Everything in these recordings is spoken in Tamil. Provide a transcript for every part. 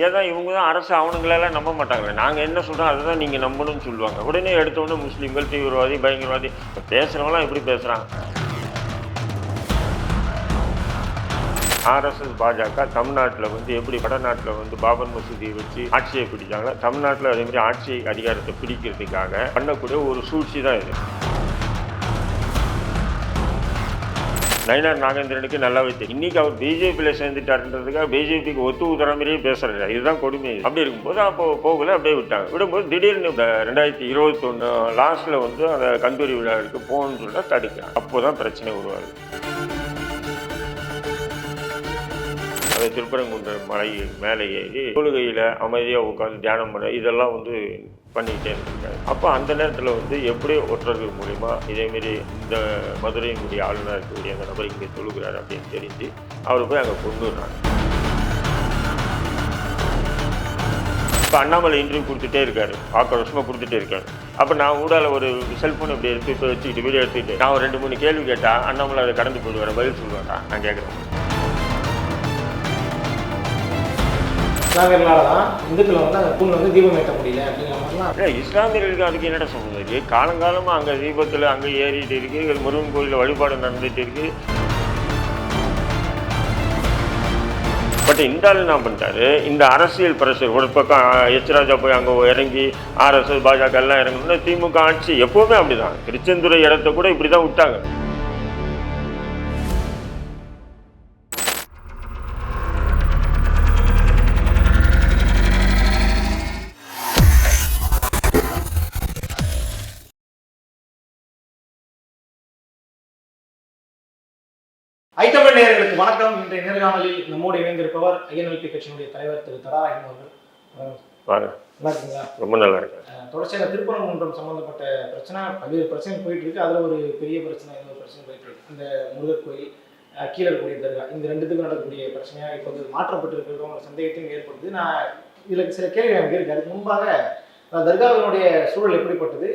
ஏன்னா இவங்க தான் அரசு அவனுங்களெல்லாம் நம்ப மாட்டாங்களே? நாங்கள் என்ன சொல்கிறோம் அதை தான் நீங்கள் நம்பணும்னு சொல்லுவாங்க. உடனே எடுத்த உடனே முஸ்லீம்கள் தீவிரவாதி பயங்கரவாதி இப்போ பேசுகிறவங்களாம் எப்படி பேசுகிறாங்க ஆர்எஸ்எஸ் பாஜக தமிழ்நாட்டில் வந்து எப்படி வடநாட்டில் வந்து பாபர் மசூதியை வச்சு ஆட்சியை பிடிச்சாங்களோ தமிழ்நாட்டில் அதே மாதிரி ஆட்சி அதிகாரத்தை பிடிக்கிறதுக்காக பண்ணக்கூடிய ஒரு சூழ்ச்சி தான் இது. நயினார் நாகேந்திரனுக்கு நல்லாவே தெரியும் இன்னைக்கு அவர் பிஜேபியில் சேர்ந்துட்டாருன்றதுக்காக பிஜேபிக்கு ஒத்து ஊத்துற மாதிரியே பேசுறாரு. இதுதான் கொடுமை. அப்படி இருக்கும்போது அப்போ போகல அப்படியே விட்டாங்க. விடும்போது திடீர்னு இந்த ரெண்டாயிரத்தி இருபத்தொன்று லாஸ்ட்ல வந்து அந்த கந்தூரி விழாவிற்கு போகணும்னு சொல்லிட்டு தடுக்கிறாங்க. அப்போ தான் பிரச்சனை உருவாகுது. அதை திருப்பரங்குன்ற மலை மேலே ஏறி தொழுகையில் அமைதியாக உட்காந்து தியானம் பண்ண இதெல்லாம் வந்து பண்ணிக்கிட்டே இருந்திருக்காரு அப்போ அந்த நேரத்தில் வந்து எப்படி ஒற்றர்கள் மூலிமா இதேமாரி இந்த மதுரையினுடைய ஆளுநர் இருக்கக்கூடிய அந்த நபர் இங்கே தொழுகிறார் அப்படின்னு தெரிஞ்சு அவர் போய் அங்கே கொண்டு வர்றாங்க. இப்போ அண்ணாமலை இன்டர்வியூ கொடுத்துட்டே இருக்காரு. ஆக்ரோஷமாக கொடுத்துட்டே இருக்காரு. அப்போ நான் ஊடால ஒரு செல்ஃபோன் இப்படி எடுத்து இப்போ வச்சுக்கிட்டு வீடியோ எடுத்துக்கிட்டு நான் ஒரு ரெண்டு மூணு கேள்வி கேட்டால் அண்ணாமலை அதை கடந்து போயிடுவார்? பதில் சொல்லுவாரா? நான் கேட்குறேன் இஸ்லாமியர்களால தான் இந்துக்கள் வந்து அந்த தூண் வந்து தீபம் ஏற்ற முடியல அப்படின்னு இல்லை இஸ்லாமியர்களுக்கு அதுக்கு என்னடா சொல்லுது காலங்காலமாக அங்கே தீபத்தில் அங்கே ஏறிட்டு இருக்கு முருகன் கோயிலில் வழிபாடு நடந்துட்டு இருக்கு. பட் இந்த ஆள் என்ன பண்ணிட்டாரு? இந்த அரசியல் பிரஷர் ஒரு பக்கம் எச்ராஜா போய் அங்கே இறங்கி ஆர்எஸ்எஸ் பாஜக எல்லாம் இறங்கணும்னா திமுக ஆட்சி எப்போவுமே அப்படிதான். திருச்செந்துறை இடத்த கூட இப்படி தான் விட்டாங்க. ஐத்தமிழ் நேயர்களுக்கு வணக்கம். இன்றைய நேர்காணலில் நம்மோடு இணைந்திருப்பவர் ஐஎன்எல்பி கட்சியினுடைய தலைவர் திரு தராயன் அவர்கள். ரொம்ப நல்லா இருக்கு தொடர்ச்சியாக திருப்பரங்குன்றம் சம்பந்தப்பட்ட பிரச்சனை பல்வேறு பிரச்சனை போயிட்டு இருக்கு அதுல ஒரு பெரிய பிரச்சனை இன்னொரு பிரச்சனை போயிட்டு இருக்கு இந்த முருகர் கோயில் கீழே இருக்கக்கூடிய தர்கா இந்த ரெண்டுத்துக்கும் நடக்கக்கூடிய பிரச்சனையா இப்போ வந்து மாற்றப்பட்டிருக்கிறது ஒரு சந்தேகத்தையும் ஏற்படுது நான் இதுல சில கேள்வி எனக்கு இருக்கு. அதுக்கு முன்பாக தர்காவினுடைய சூழல் எப்படிப்பட்டது?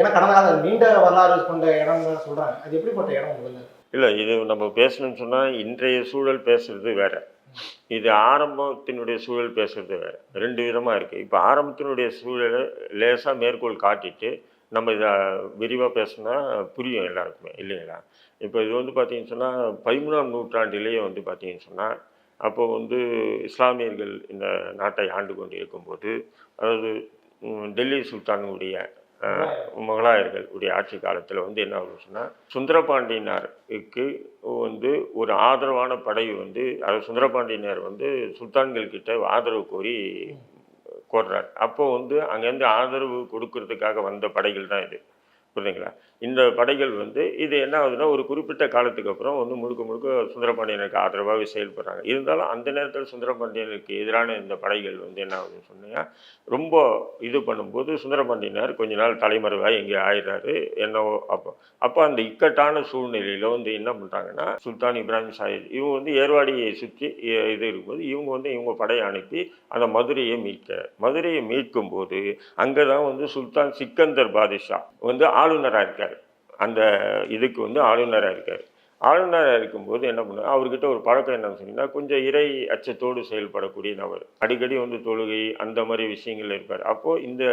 ஏன்னா கடந்த கால நீண்ட வரலாறு கொண்ட இடம் சொல்றாங்க. அது எப்படிப்பட்ட இடம் முதல்ல? இல்லை இது நம்ம பேசணும்னு சொன்னால் இன்றைய சூழல் பேசுறது வேற. இது ஆரம்பத்தினுடைய சூழல் பேசுறது வேற. ரெண்டு விதமாக இருக்குது இப்போ ஆரம்பத்தினுடைய சூழலை லேசாக மேற்கோள் காட்டிட்டு நம்ம இதை விரிவாக பேசினா புரியும் எல்லாருக்குமே இல்லைங்களா? இப்போ இது வந்து பார்த்தீங்கன்னு சொன்னால் பதிமூணாம் நூற்றாண்டிலேயே வந்து பார்த்தீங்கன்னு சொன்னால் அப்போ வந்து இஸ்லாமியர்கள் இந்த நாட்டை ஆண்டு கொண்டு இருக்கும்போது அதாவது டெல்லி சுல்தானுடைய முகலாயர்கள் உடைய ஆட்சி காலத்தில் வந்து என்ன ஆகுதுன்னு சுந்தரபாண்டியனாருக்கு வந்து ஒரு ஆதரவான படை வந்து அதாவது சுந்தரபாண்டியனார் வந்து சுல்தான்கள் கிட்ட ஆதரவு கோரி கோர்றார். அப்போ வந்து அங்கேருந்து ஆதரவு கொடுக்கறதுக்காக வந்த படைகள் தான் இது. புரியுதுங்களா? இந்த படைகள் வந்து இது என்ன ஆகுதுன்னா ஒரு குறிப்பிட்ட காலத்துக்கு அப்புறம் வந்து முழுக்க முழுக்க சுந்தரபாண்டியனுக்கு ஆதரவாகவே செயல்படுறாங்க. இருந்தாலும் அந்த நேரத்தில் சுந்தரபாண்டியனுக்கு எதிரான இந்த படைகள் வந்து என்ன ஆகுதுன்னு சொன்னீங்கன்னா ரொம்ப இது பண்ணும்போது சுந்தரபாண்டியனார் கொஞ்ச நாள் தலைமறைவாக எங்கே ஆயிடுறாரு என்னவோ அப்போ. அப்போ அந்த இக்கட்டான சூழ்நிலையில் வந்து என்ன பண்ணுறாங்கன்னா சுல்தான் இப்ராஹிம் சாஹிப் இவங்க வந்து ஏர்வாடியை சுற்றி இது இருக்கும்போது இவங்க வந்து இவங்க படையை அனுப்பி அந்த மதுரையை மீட்க மதுரையை மீட்கும் போது அங்கே தான் வந்து சுல்தான் சிக்கந்தர் பாதிஷா வந்து ஆளுநராக இருக்கார். அந்த இதுக்கு வந்து ஆளுநராக இருக்கார். ஆளுநராக இருக்கும்போது என்ன பண்ணுவார்? அவர்கிட்ட ஒரு பழக்கம் என்னன்னு சொன்னீங்கன்னா கொஞ்சம் இறை அச்சத்தோடு செயல்படக்கூடிய நபர். அடிக்கடி வந்து தொழுகை அந்த மாதிரி விஷயங்கள் இருப்பார். அப்போது இந்த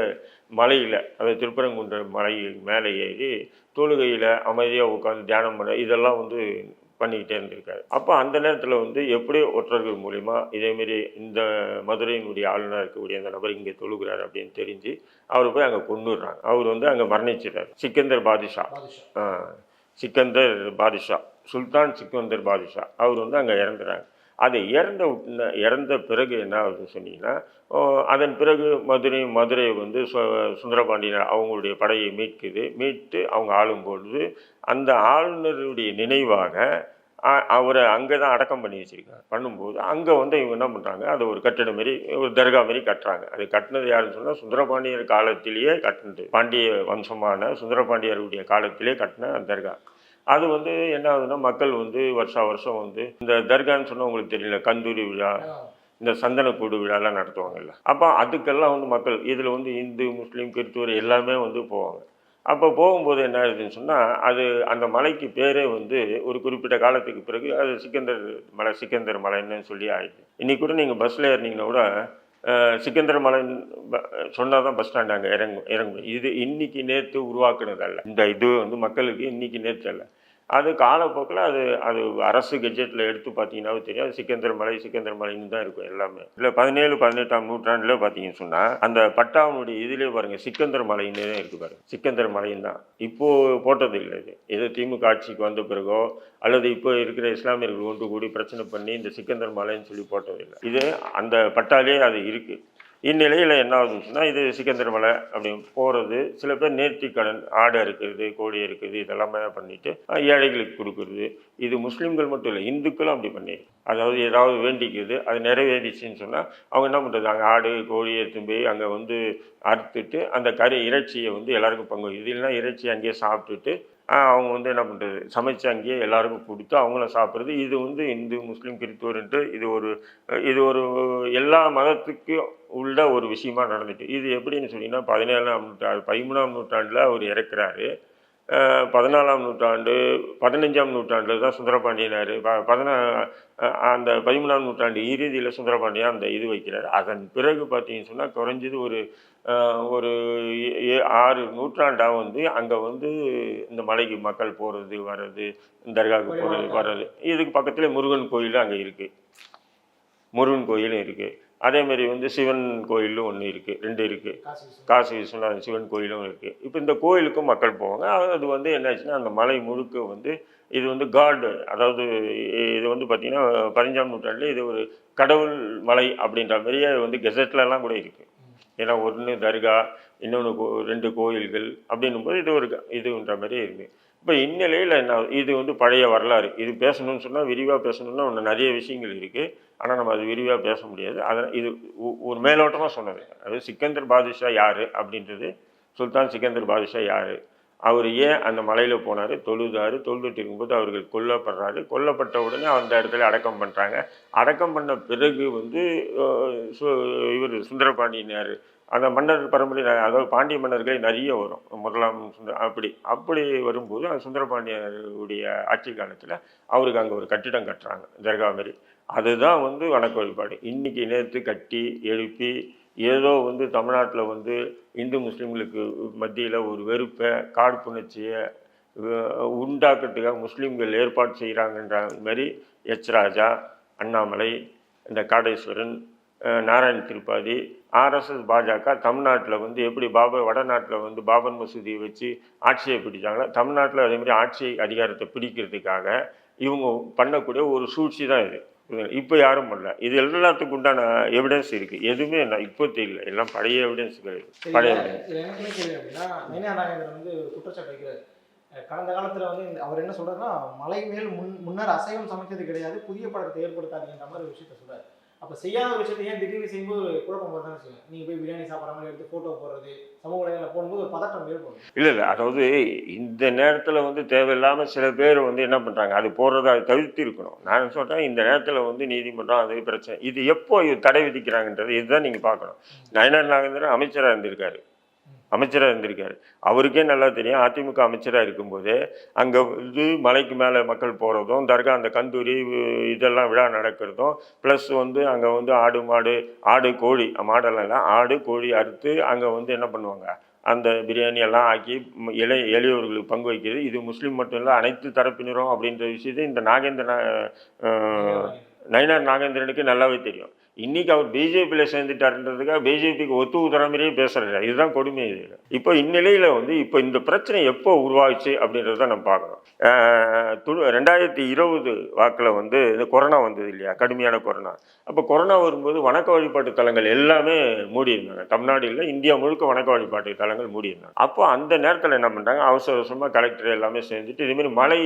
மலையில் அதாவது திருப்பரங்குன்ற மலை மேலே ஏறி தொழுகையில் அமைதியாக உட்காந்து தியானம் பண்ண இதெல்லாம் வந்து பண்ணிக்கிட்டே இருந்திருக்காரு. அப்போ அந்த நேரத்தில் வந்து எப்படி ஒற்றர்கள் மூலிமா இதேமாரி இந்த மதுரையினுடைய ஆளுநர் இருக்கக்கூடிய அந்த நபர் இங்கே தொழுகிறார் அப்படின்னு தெரிஞ்சு அவர் போய் அங்கே கொண்டுடுறாங்க அவர் வந்து அங்கே மரணிச்சிட்டார் சிக்கந்தர் பாதுஷா. சிக்கந்தர் பாதுஷா. சுல்தான் சிக்கந்தர் பாதுஷா. அவர் வந்து அங்கே இறந்துறாங்க. அது இறந்த இறந்த பிறகு என்ன ஆகுதுன்னு சொன்னீங்கன்னா அதன் பிறகு மதுரை மதுரை வந்து சு- சுந்தரபாண்டியன் அவங்களுடைய படையை மீட்குது. மீட்டு அவங்க ஆளும்பொழுது அந்த ஆளுநருடைய நினைவாக அவரை அங்கே தான் அடக்கம் பண்ணி வச்சிருக்காங்க பண்ணும்போது அங்கே வந்து இவங்க என்ன பண்ணுறாங்க அதை ஒரு கட்டிடம் மாரி ஒரு தர்கா மாரி கட்டுறாங்க. அது கட்டினது யாருன்னு சொன்னால் சுந்தரபாண்டியர் காலத்திலேயே கட்டினது. பாண்டிய வம்சமான சுந்தரபாண்டியருடைய காலத்திலே கட்டின அந்த தர்கா. அது வந்து என்ன ஆகுதுன்னா மக்கள் வந்து வருஷா வருஷம் வந்து இந்த தர்கான்னு சொன்னால் உங்களுக்கு தெரியல கந்தூரி விழா இந்த சந்தனக்கூடு விழாலாம் நடத்துவாங்கல்ல. அப்போ அதுக்கெல்லாம் வந்து மக்கள் இதில் வந்து இந்து முஸ்லீம் கிறிஸ்துவர் எல்லாமே வந்து போவாங்க. அப்போ போகும்போது என்ன ஆகுதுன்னு சொன்னால் அது அந்த மலைக்கு பேரே வந்து ஒரு குறிப்பிட்ட காலத்துக்கு பிறகு அது சிக்கந்தர் மலை சிக்கந்தர் மலைன்னு சொல்லி ஆயிடுது. இன்றைக்கி கூட நீங்கள் பஸ்ஸில் ஏறினீங்கன்னா கூட சிக்கந்தர் மலை சொன்னால் தான் பஸ் ஸ்டாண்ட் அங்கே இறங்கும் இறங்கும். இது இன்னைக்கு நேற்று உருவாக்குனது அல்ல இந்த இது வந்து மக்களுக்கு இன்னைக்கு நேற்று அல்ல. அது காலப்போக்கில் அது அது அரசு கெஜெட்டில் எடுத்து பார்த்தீங்கன்னா தெரியும். அது சிக்கந்தர் மலை சிக்கந்தர் மலைன்னு தான் இருக்கும் எல்லாமே. இல்லை பதினேழு பதினெட்டாம் நூற்றாண்டில் பார்த்தீங்கன்னு சொன்னால் அந்த பட்டாவுனுடைய இதிலே பாருங்கள் சிக்கந்தர் மலைன்னு தான் இருக்கு பாருங்கள் சிக்கந்தர் மலைன்னு தான். இப்போது போட்டது இல்லை இது. இது திமுக ஆட்சிக்கு வந்த பிறகோ அல்லது இப்போ இருக்கிற இஸ்லாமியர்கள் ஒன்று கூடி பிரச்சனை பண்ணி இந்த சிக்கந்தர் மலைன்னு சொல்லி போட்டது இல்லை. இது அந்த பட்டாலே அது இருக்குது இந்நிலையில் என்ன ஆகுதுன்னா இது சிக்கந்தர் மலை அப்படி போகிறது சில பேர் நேர்த்திக்கடன் ஆடு இருக்கிறது கோழி இருக்குது இதெல்லாமே பண்ணிவிட்டு ஏழைகளுக்கு கொடுக்குறது. இது முஸ்லீம்கள் மட்டும் இல்லை இந்துக்களும் அப்படி பண்ணிடு அதாவது ஏதாவது வேண்டிக்குது அது நிறைவேறிச்சுன்னு சொன்னால் அவங்க என்ன பண்ணுறது அங்கே ஆடு கோழி எடுத்துன்னு போய் அங்கே வந்து அறுத்துட்டு அந்த கறி இறைச்சியை வந்து எல்லாருக்கும் பங்கு இது இல்லைன்னா இறைச்சி அங்கேயே சாப்பிட்டுட்டு அவங்க வந்து என்ன பண்ணுறது சமைச்சு அங்கேயே எல்லாருக்கும் கொடுத்து அவங்களும் சாப்பிட்றது. இது வந்து இந்து முஸ்லீம் கிறிஸ்துவர்ன்ட்டு இது ஒரு இது ஒரு எல்லா மதத்துக்கும் உள்ள ஒரு விஷயமா நடந்துட்டு. இது எப்படின்னு சொன்னீங்கன்னா பதினேழாம் நூற்றாண்டு பதிமூணாம் நூற்றாண்டில் அவர் இறக்குறாரு. பதினாலாம் நூற்றாண்டு பதினஞ்சாம் நூற்றாண்டில் தான் சுந்தரபாண்டியனார். ப பதினா அந்த பதிமூணாம் நூற்றாண்டு இறுதியில் சுந்தரபாண்டியன் அந்த இது வைக்கிறார். அதன் பிறகு பார்த்தீங்கன்னு சொன்னால் குறைஞ்சது ஒரு ஒரு ஆறு நூற்றாண்டாக வந்து அங்கே வந்து இந்த மலைக்கு மக்கள் போகிறது வர்றது தர்காவுக்கு போகிறது வர்றது. இதுக்கு பக்கத்தில் முருகன் கோயில் அங்கே இருக்குது முருகன் கோயிலும் இருக்குது அதேமாரி வந்து சிவன் கோயிலும் ஒன்று இருக்குது ரெண்டு இருக்குது. காசி விஸ்வநாதன் சிவன் கோயிலும் இருக்குது இப்போ இந்த கோயிலுக்கும் மக்கள் போவாங்க. அது வந்து என்னாச்சுன்னா அந்த மலை முழுக்க வந்து இது வந்து காடு அதாவது இது வந்து பார்த்திங்கன்னா பதினஞ்சாம் நூற்றாண்டில் இது ஒரு கடவுள் மலை அப்படின்ற மாதிரியே வந்து கெசட்லலாம் கூட இருக்குது ஏன்னா ஒன்று தர்கா இன்னொன்று கோ ரெண்டு கோயில்கள் அப்படின்னும் போது இது ஒரு க- இதுன்ற மாதிரி இருக்குது இப்போ இந்நிலையில் என்ன இது வந்து பழைய வரலாறு. இது பேசணும்னு சொன்னால் விரிவாக பேசணும்னா இன்னும் நிறைய விஷயங்கள் இருக்குது ஆனால் நம்ம அது விரிவாக பேச முடியாது. அதனால் இது ஒரு மேலோட்டமாக சொன்னது. அதாவது சிக்கந்தர் பாதுஷா யார் அப்படின்றது சுல்தான் சிக்கந்தர் பாதுஷா யார்? அவர் ஏன் அந்த மலையில் போனார்? தொழுதாரு தொழுதுட்டு இருக்கும்போது அவர்கள் கொல்லப்படுறாரு. கொல்லப்பட்ட உடனே அந்த இடத்துல அடக்கம் பண்ணுறாங்க அடக்கம் பண்ண பிறகு வந்து சு- இவர் சுந்தரபாண்டியனார். அந்த மன்னர் பரம்பரை அதாவது பாண்டிய மன்னர்களே நிறைய வரும். முதலாம் சுந்தர அப்படி அப்படி வரும்போது அந்த சுந்தரபாண்டியருடைய ஆட்சி காலத்தில் அவருக்கு அங்கே ஒரு கட்டிடம் கட்டுறாங்க தர்கா மாதிரி அதுதான் வந்து வணக்க வழிபாடு. இன்றைக்கி நேற்று கட்டி எழுப்பி ஏதோ வந்து தமிழ்நாட்டில் வந்து இந்து முஸ்லீம்களுக்கு மத்தியில் ஒரு வெறுப்பை காழ்ப்புணர்ச்சியை உண்டாக்குறதுக்காக முஸ்லீம்கள் ஏற்பாடு செய்கிறாங்கன்ற மாதிரி எச். ராஜா அண்ணாமலை இந்த காடேஸ்வரன் நாராயண் நாராயண திருப்பாதி ஆர்எஸ்எஸ் பாஜக தமிழ்நாட்டில் வந்து எப்படி பாபர் வடநாட்டில் வந்து பாபன் மசூதியை வச்சு ஆட்சியை பிடிச்சாங்களோ தமிழ்நாட்டில் அதேமாதிரி ஆட்சி அதிகாரத்தை பிடிக்கிறதுக்காக இவங்க பண்ணக்கூடிய ஒரு சூழ்ச்சி தான் இது. இப்போ யாரும் பண்ணல. இது எல்லாத்துக்கும் உண்டான எவிடன்ஸ் இருக்குது எதுவுமே நான் இப்போ தெரியல. எல்லாம் பழைய எவிடன்ஸ்கள் சரி, பழைய என்ன கடந்த காலத்துல வந்து அவர் என்ன சொல்றாருன்னா மலை மேல் முன் முன்னர் அசைவம் சமைச்சது கிடையாது புதிய பழக்கத்தை ஏற்படுத்தாதீங்கன்ற மாதிரி ஒரு விஷயத்த சொல்றாரு. அப்ப செய்யாத விஷயத்தை ஏன் திடீர்னு செய்யும்போது குழப்பம் வரதானே செய்யும் நீங்க போய் பிரியாணி சாப்பிட்ற மாதிரி எடுத்து போட்டோ போடுறது சமூக வலைதளம் போடும்போது ஒரு பதட்டம் ஏற்படும். இல்லை இல்லை. அதாவது இந்த நேரத்தில் வந்து தேவையில்லாமல் சில பேர் வந்து என்ன பண்ணுறாங்க அது போடுறத அதை தவிர்த்து இருக்கணும். நான் சொல்கிறேன் இந்த நேரத்தில் வந்து நீதிமன்றம் அது பிரச்சனை. இது எப்போ தடை விதிக்கிறாங்கன்றது இதுதான் நீங்கள் பார்க்கணும். நயனார் நாகேந்திரன் அமைச்சராக இருந்திருக்காரு. அமைச்சராக இருந்திருக்காரு. அவருக்கே நல்லா தெரியும். அதிமுக அமைச்சராக இருக்கும்போது அங்கே இது மலைக்கு மேலே மக்கள் போகிறதும் தர்கா அந்த கந்தூரி இதெல்லாம் விழா நடக்கிறதும் ப்ளஸ் வந்து அங்கே வந்து ஆடு மாடு ஆடு கோழி மாடெல்லாம் ஆடு கோழி அறுத்து அங்கே வந்து என்ன பண்ணுவாங்க? அந்த பிரியாணி எல்லாம் ஆக்கி இளைய இளை எளியவர்களுக்கு பங்கு வைக்கிறது. இது முஸ்லீம் மட்டும் இல்லை அனைத்து தரப்பினரும் அப்படின்ற விஷயத்தை இந்த நாகேந்திர நயினார் நாகேந்திரனுக்கு நல்லாவே தெரியும். இன்றைக்கி அவர் பிஜேபியில் சேர்ந்துட்டாருன்றதுக்காக பிஜேபிக்கு ஒத்து ஊத்துற மாதிரியே பேசுகிறாரு இதுதான் கொடுமை இது. இப்போ இந்நிலையில் வந்து இப்போ இந்த பிரச்சனை எப்போ உருவாச்சு அப்படின்றத நம்ம பார்க்குறோம் துணு ரெண்டாயிரத்தி இருபது வாக்கில் வந்து இந்த கொரோனா வந்தது இல்லையா? கடுமையான கொரோனா. அப்போ கொரோனா வரும்போது வணக்க வழிபாட்டு தலங்கள் எல்லாமே மூடி இருந்தாங்க தமிழ்நாடு இல்லை இந்தியா முழுக்க வணக்க வழிபாட்டு தலங்கள் மூடி இருந்தாங்க அப்போ அந்த நேரத்தில் என்ன பண்ணுறாங்க அவசர அவசரமாக கலெக்டர் எல்லாமே சேர்ந்துட்டு இதுமாரி மலை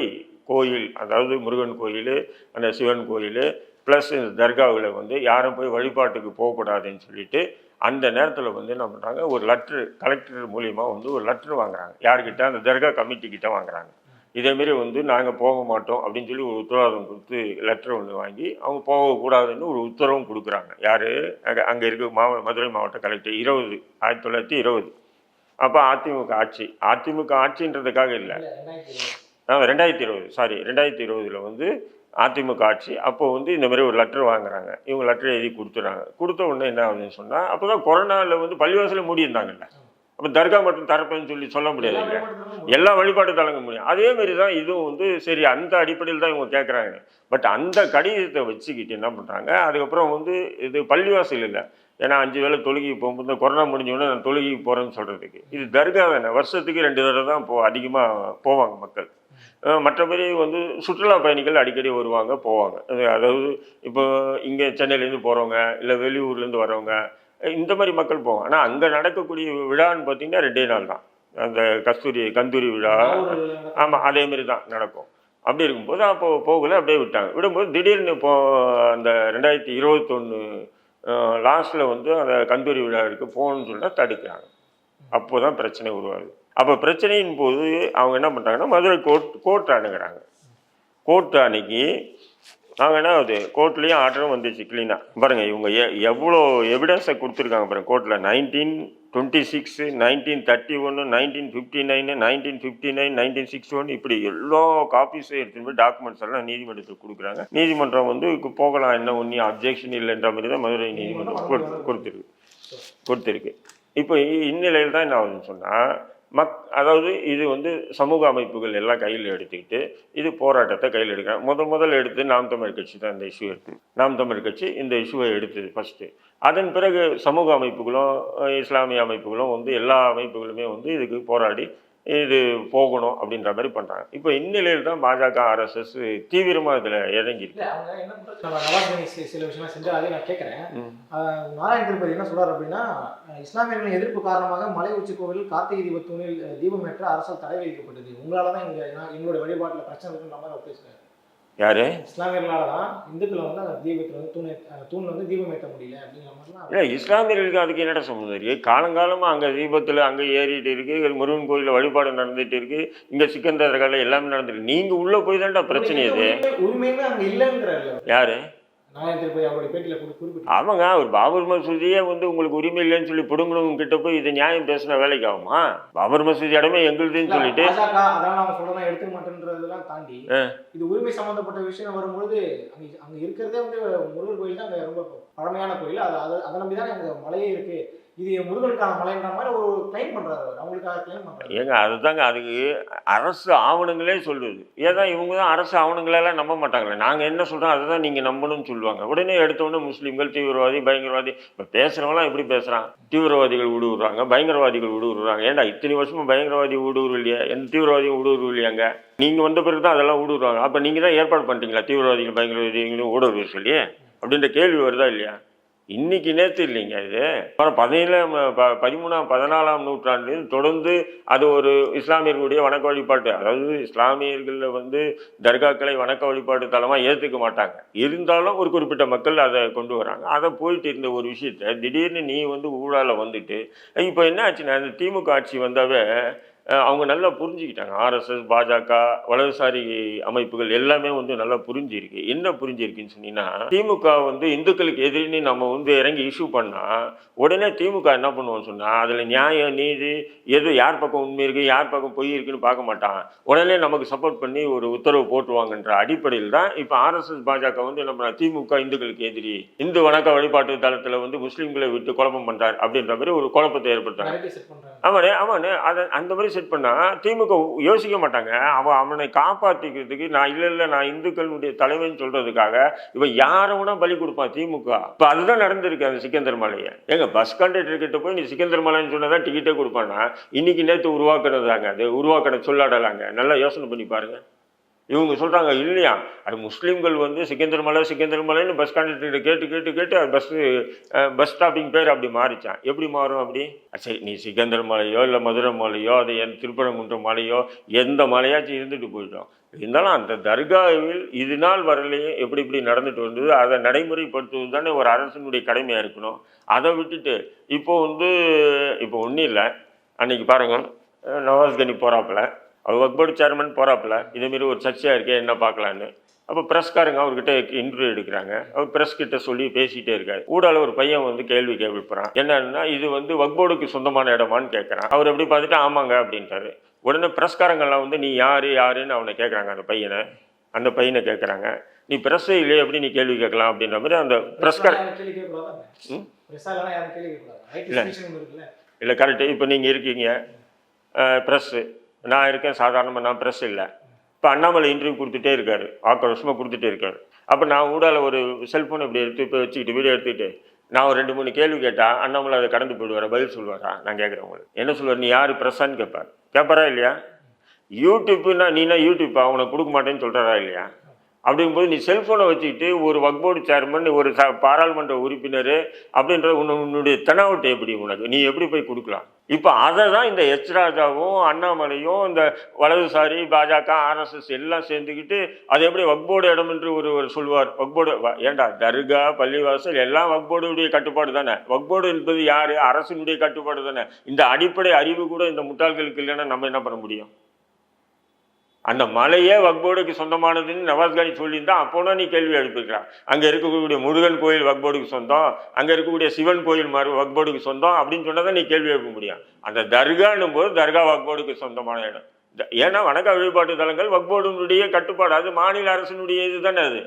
கோயில் அதாவது முருகன் கோயில் அந்த சிவன் கோயில் ப்ளஸ் இந்த தர்காவில் வந்து யாரும் போய் வழிபாட்டுக்கு போகக்கூடாதுன்னு சொல்லிட்டு அந்த நேரத்தில் வந்து என்ன பண்ணுறாங்க ஒரு லெட்ரு கலெக்டர் மூலியமா வந்து ஒரு லெட்ரு வாங்குறாங்க. யார்கிட்ட? அந்த தர்கா கமிட்டி கிட்ட வாங்குறாங்க. இதேமாரி வந்து நாங்கள் போக மாட்டோம் அப்படின்னு சொல்லி ஒரு உத்தரவாதம் கொடுத்து லெட்டர் ஒன்று வாங்கி அவங்க போகக்கூடாதுன்னு ஒரு உத்தரவும் கொடுக்குறாங்க. யார்? அங்கே அங்கே இருக்க மாவ மதுரை மாவட்ட கலெக்டர் இருபது ஆயிரத்தி தொள்ளாயிரத்தி இருபது. அப்போ அதிமுக ஆட்சி. அதிமுக ஆட்சின்றதுக்காக இல்லை. ரெண்டாயிரத்தி இருபது. சாரி ரெண்டாயிரத்தி இருபதுல வந்து அதிமுக ஆட்சி அப்போ வந்து இந்த மாதிரி ஒரு லெட்டர் வாங்குறாங்க. இவங்க லெட்டர் எழுதி கொடுத்துறாங்க கொடுத்த உடனே என்ன ஆகுதுன்னு சொன்னால் அப்போ தான் கொரோனாவில் வந்து பள்ளிவாசலில் மூடியிருந்தாங்கல்ல. அப்போ தர்கா மட்டும் திறப்பேன்னு சொல்லி சொல்ல முடியாது இல்லை எல்லா வழிபாட்டு தலங்க முடியும். அதே மாதிரி தான் இதுவும் வந்து சரி அந்த அடிப்படையில் தான் இவங்க கேட்குறாங்க பட் அந்த கடிதத்தை வச்சுக்கிட்டு என்ன பண்ணுறாங்க அதுக்கப்புறம் வந்து இது பள்ளிவாசல் இல்லை. ஏன்னா அஞ்சு வேளை தொழுகைக்கு போகும்போது இந்த கொரோனா முடிஞ்சோடனே நான் தொழுகைக்கு போகிறேன்னு சொல்கிறதுக்கு இது தர்கா தானே? வருஷத்துக்கு ரெண்டு தடவை தான் போ அதிகமாக போவாங்க மக்கள். மற்றபடி வந்து சுற்றுலா பயணிகள் அடிக்கடி வருவாங்க போவாங்க. அதாவது இப்போ இங்கே சென்னையிலேருந்து போகிறவங்க இல்லை வெளியூர்லேருந்து வரவங்க இந்த மாதிரி மக்கள் போவாங்க. ஆனால் அங்கே நடக்கக்கூடிய விழான்னு பார்த்திங்கன்னா ரெண்டே நாள் தான். அந்த கஸ்தூரி கந்தூரி விழா ஆமாம் அதே மாதிரி தான் நடக்கும். அப்படி இருக்கும்போது அப்போ போகல அப்படியே விட்டாங்க. விடும்போது திடீர்னு இப்போ அந்த ரெண்டாயிரத்தி இருபத்தொன்று லாஸ்ட்டில் வந்து அந்த கந்தூரி விழாவிற்கு போகணும்னு சொல்லிட்டு தடுக்கிறாங்க. அப்போ தான் பிரச்சனை உருவாகுது. அப்போ பிரச்சனையின் போது அவங்க என்ன பண்ணுறாங்கன்னா மதுரை கோர்ட் கோர்ட் அணுகிறாங்க. கோர்ட் அன்னைக்கு அவங்க என்ன ஆகுது? கோர்ட்லேயும் ஆர்டரும் வந்துச்சு க்ளீனாக பாருங்கள் இவங்க எ எவ்வளோ எவிடன்ஸை கொடுத்துருக்காங்க பாருங்கள் கோர்ட்டில் nineteen twenty six nineteen thirty ஒன்று nineteen fifty nine nineteen fifty nine nineteen sixty one இப்படி எல்லா காப்பீஸும் எடுத்துன்னு போய் டாக்குமெண்ட்ஸ் எல்லாம் நீதிமன்றத்துக்கு கொடுக்குறாங்க. நீதிமன்றம் வந்து போகலாம் என்ன ஒன்றும் அப்ஜெக்ஷன் இல்லைன்ற மாதிரி தான் மதுரை நீதிமன்றம் கொடுத்து கொடுத்துருக்கு. கொடுத்துருக்கு. இப்போ இ- இந்நிலையில் தான் என்ன ஆகுதுன்னு சொன்னால் மக் அதாவது இது வந்து சமூக அமைப்புகள் எல்லாம் கையில் எடுத்துக்கிட்டு இது போராட்டத்தை கையில் எடுக்க முத முதல் எடுத்து நாம் தமிழ் கட்சி தான் இந்த இஷ்யூ எடுத்து நாம் தமிழ் கட்சி இந்த இஷ்யூவை எடுத்தது ஃபஸ்ட்டு அதன் பிறகு சமூக அமைப்புகளும் இஸ்லாமிய அமைப்புகளும் வந்து எல்லா அமைப்புகளுமே வந்து இதுக்கு போராடி இது போகணும் அப்படின்ற மாதிரி பண்ணுறாங்க இப்போ இந்நிலையில் தான் பாஜக ஆர்எஸ்எஸ் தீவிரமாக இதில் சி- சில விஷயம்லாம் செஞ்சு அதையும் நான் கேட்கறேன் நாராயண திருப்பதி என்ன சொல்றாரு அப்படின்னா இஸ்லாமியர்களின் எதிர்ப்பு காரணமாக மலை உச்சி கோவிலில் கார்த்திகை தீபத்தூணில் தீபம் ஏற்ற அரசால் தடை விதிக்கப்பட்டது. உங்களால தான் இங்க நான் எங்களுடைய வழிபாட்டுல பிரச்சனை இருக்குன்ற மாதிரி பேசுறாரு. யாரு? இஸ்லாமியர்களால தான் இந்துக்கள் வந்து அந்த தீபத்துல வந்து தூண் தூண்ல வந்து தீபம் ஏற்ற முடியல அப்படிங்கிற மாதிரிலாம் இல்லை இஸ்லாமியர்களுக்கு அதுக்கு என்னடா சம்மந்தம்? இருக்கு காலங்காலமாக அங்கே தீபத்தில் அங்கே ஏறிட்டு இருக்கு முருகன் கோயிலில் வழிபாடு நடந்துட்டு இருக்கு இங்கே சிக்கந்தர் தர்கால எல்லாமே நடந்துருக்கு நீங்கள் உள்ளே போய் தான்டா பிரச்சனை இது. உரிமை- உரிமையுமே அங்க இல்லைங்கிறாரு யாரு? அவங்க ஒரு பாபர் மசூதியே வந்து உங்களுக்கு உரிமை இல்லைன்னு சொல்லி பிடுங்கணும் கிட்ட போய் இது நியாயம் பேசின வேலைக்கு ஆகுமா? பாபர் மசூதி இடமே எங்களுதுன்னு சொல்லிட்டு. எடுத்துக்க மாட்டேன்றதெல்லாம் தாண்டி. இது உரிமை சம்பந்தப்பட்ட விஷயம் வரும்பொழுது அங்க அங்க இருக்கிறதே வந்து முருகர் கோயில் தான் ரொம்ப பழமையான கோயில். அது அதை நம்பி தான் மலையே இருக்கு. இது முருகனுக்கான மலைன்ற மாதிரி ஒரு கிளைம் பண்ணுறாரு அவங்களுக்காக கிளைம் பண்ணுறாரு ஏங்க அதுதாங்க அதுக்கு அரசு ஆவணங்களே சொல்லுது. ஏதா இவங்க தான் அரசு ஆவணங்களெல்லாம் நம்ப மாட்டாங்களே. நாங்கள் என்ன சொல்கிறோம் அதை தான் நீங்கள் நம்பணும்னு சொல்லுவாங்க. உடனே எடுத்த உடனே முஸ்லீம்கள் தீவிரவாதி பயங்கரவாதி இப்போ பேசுகிறவங்களாம் எப்படி பேசுகிறான் தீவிரவாதிகள் ஊடுருவாங்க பயங்கரவாதிகள் ஊடுருவாங்க ஏன்டா இத்தனை வருஷமும் பயங்கரவாதி ஊடுருவு இல்லையா? எந்த தீவிரவாதியும் ஊடுருவு இல்லையாங்க? நீங்கள் வந்த பிறகு தான் அதெல்லாம் ஊடுருவாங்க. அப்போ நீங்கள் தான் ஏற்பாடு பண்ணிட்டீங்களா? தீவிரவாதிகள் பயங்கரவாதிகளும் ஊடுருவ சொல்லி? அப்படின்ற கேள்வி வருதா இல்லையா? இன்னைக்கு நேற்று இல்லைங்க இது. அப்புறம் பதினேழாம் ப- பதிமூணாம் பதினாலாம் நூற்றாண்டில் தொடர்ந்து அது ஒரு இஸ்லாமியர்களுடைய வணக்க வழிபாட்டு அதாவது இஸ்லாமியர்களில் வந்து தர்காக்களை வணக்க வழிபாட்டு தலமாக ஏற்றுக்க மாட்டாங்க. இருந்தாலும் ஒரு குறிப்பிட்ட மக்கள் அதை கொண்டு வராங்க. அதை போயிட்டு இருந்த ஒரு விஷயத்த திடீர்னு நீ வந்து ஊழால் வந்துட்டு இப்போ என்ன ஆச்சுன்னா இந்த திமுக ஆட்சி வந்தாவே அவங்க நல்லா புரிஞ்சுக்கிட்டாங்க. ஆர்எஸ்எஸ் பாஜக வலதுசாரி அமைப்புகள் எல்லாமே வந்து நல்லா புரிஞ்சிருக்கு. என்ன புரிஞ்சிருக்குன்னு சொன்னீங்கன்னா திமுக வந்து இந்துக்களுக்கு எதிரின்னு நம்ம வந்து இறங்கி இஷ்யூ பண்ணா உடனே திமுக என்ன பண்ணுவோம்னு சொன்னா அதுல நியாயம் நீதி எது யார் பக்கம் உண்மை இருக்கு யார் பக்கம் பொய் இருக்குன்னு பார்க்க மாட்டான். உடனே நமக்கு சப்போர்ட் பண்ணி ஒரு உத்தரவு போட்டுருவாங்கன்ற அடிப்படையில் தான் இப்போ ஆர்எஸ்எஸ் பாஜக வந்து நம்ம திமுக இந்துக்களுக்கு எதிரி இந்து வணக்க வழிபாட்டு தளத்துல வந்து முஸ்லீம்களை விட்டு குழப்பம் பண்றார் அப்படின்ற மாதிரி ஒரு குழப்பத்தை பண்றாங்க. ஆமாண்ணே ஆமாண்ணே அதை அந்த மாதிரி செட் பண்ணால் திமுக யோசிக்க மாட்டாங்க. அவன் அவனை காப்பாற்றிக்கிறதுக்கு நான் இல்லை இல்லை நான் இந்துக்களுடைய தலைவன் சொல்றதுக்காக இவன் யாரை வேணா பலி கொடுப்பான் திமுக. இப்போ அதுதான் நடந்திருக்கு அந்த சிக்கந்தர் மலையை. ஏங்க பஸ் கண்டக்டர்கிட்ட போய் நீ சிக்கந்தர் மலைன்னு சொன்னதான் டிக்கெட்டே கொடுப்பானா? இன்னைக்கு நேற்று உருவாக்குனதாங்க அது உருவாக்கின சொல்லாடலாங்க. நல்லா யோசனை பண்ணி பாருங்க. இவங்க சொல்கிறாங்க இல்லையா? அது முஸ்லீம்கள் வந்து சிக்கந்தர் மலை சிக்கந்தர் மலைன்னு பஸ் கண்டக்டர்கிட்ட கேட்டு கேட்டு கேட்டு அது பஸ் பஸ் ஸ்டாப்பிங் பேர் அப்படி மாறிச்சான். எப்படி மாறும் அப்படி? சரி நீ சிக்கந்தர் மலையோ இல்லை மதுரை மலையோ அது என் திருப்பரங்குன்றம் மலையோ எந்த மலையாச்சும் இருந்துட்டு போயிட்டோம் இருந்தாலும் அந்த தர்காவில் இது நாள் வரலையும் எப்படி இப்படி நடந்துட்டு வந்தது அதை நடைமுறைப்படுத்துவது தானே ஒரு அரசனுடைய கடமையாக இருக்கணும். அதை விட்டுட்டு இப்போ வந்து இப்போ ஒன்றும் இல்லை. அன்னைக்கு பாருங்கள் நவாஸ்கனி நவாஸ் கனி போகிறாப்புல அவர் வக்போர்டு சேர்மன் போகிறாப்புல இதேமாரி ஒரு சர்ச்சையாக இருக்கே என்ன பார்க்கலான்னு? அப்போ ப்ரெஸ்காரங்க அவர்கிட்ட இன்டர்வியூ எடுக்கிறாங்க. அவர் ப்ரெஸ் கிட்ட சொல்லி பேசிகிட்டே இருக்காரு. ஊடால ஒரு பையன் வந்து கேள்வி கேள்விப்படுறான் என்னன்னா இது வந்து வக்போர்டுக்கு சொந்தமான இடமான்னு கேட்குறான். அவர் எப்படி பார்த்துட்டு ஆமாங்க அப்படின்ட்டாரு. உடனே ப்ரெஸ்காரங்கெல்லாம் வந்து நீ யார் யாருன்னு அவனை கேட்குறாங்க அந்த பையனை. அந்த பையனை கேட்குறாங்க. நீ ப்ரெஸ்ஸே இல்லையே எப்படி நீ கேள்வி கேட்கலாம்? அப்படின்ற மாதிரி அந்த ப்ரெஸ்கார இல்ல. இல்லை கரெக்டு இப்போ நீங்கள் இருக்கீங்க. ப்ரெஸ்ஸு நான் இருக்கேன் சாதாரணமாக நான் ப்ரெஸ் இல்லை. இப்போ அண்ணாமலை இன்டர்வியூ கொடுத்துட்டே இருக்கார். ஆக்ரோஷமாக கொடுத்துட்டே இருக்கார். அப்போ நான் ஊடால ஒரு செல்ஃபோன் இப்படி எடுத்து இப்போ வச்சுக்கிட்டு வீடியோ எடுத்துக்கிட்டு நான் ஒரு ரெண்டு மூணு கேள்வி கேட்டால் அண்ணாமலை அதை கடந்து போயிடுவார்? பதில் சொல்லுவாரா? நான் கேட்குறேன் உங்களுக்கு. என்ன சொல்லுவார்? நீ யார்? ப்ரெஸ்ஸான்னு கேட்பார் கேட்பாரா இல்லையா? யூடியூப்னா நீனா யூடியூப்பா? உனக்கு கொடுக்க மாட்டேன்னு சொல்கிறாரா இல்லையா? அப்படிங்கும்போது நீ செல்ஃபோனை வச்சுக்கிட்டு ஒரு வக்போர்டு சேர்மன் ஒரு ச பாராளுமன்ற உறுப்பினர் அப்படின்ற உன்ன உன்னுடைய தனாவட்டை எப்படி உனக்கு? நீ எப்படி போய் கொடுக்கலாம்? இப்போ அதை தான் இந்த எச் ராஜாவும் அண்ணாமலையும் இந்த வலதுசாரி பாஜக ஆர்எஸ்எஸ் எல்லாம் சேர்ந்துக்கிட்டு அது எப்படி வக்போர்டு இடம் என்று ஒருவர் சொல்வார். வக்போர்டு ஏண்டா தர்கா பள்ளிவாசல் எல்லாம் வக்போர்டுடைய கட்டுப்பாடு தானே? வக்போர்டு என்பது யார்? அரசினுடைய கட்டுப்பாடு தானே? இந்த அடிப்படை அறிவு கூட இந்த முட்டாள்களுக்கு இல்லைன்னா நம்ம என்ன பண்ண முடியும்? அந்த மலையே வக்போர்டுக்கு சொந்தமானதுன்னு நவாஸ்கானி சொல்லியிருந்தா அப்போனா நீ கேள்வி எழுப்பிக்கிறான் அங்கே இருக்கக்கூடிய முருகன் கோயில் வக்போர்டுக்கு சொந்தம் அங்கே இருக்கக்கூடிய சிவன் கோயில் மாதிரி வக்போர்டுக்கு சொந்தம் அப்படின்னு சொன்னால் தான் நீ கேள்வி எழுப்ப முடியும் அந்த தர்கான்னும் போது தர்கா வக்போர்டுக்கு சொந்தமான இடம். ஏன்னா வணக்க வழிபாட்டு தலங்கள் வக்போர்டுனுடைய கட்டுப்பாடு அது மாநில அரசினுடைய இது தானே அது?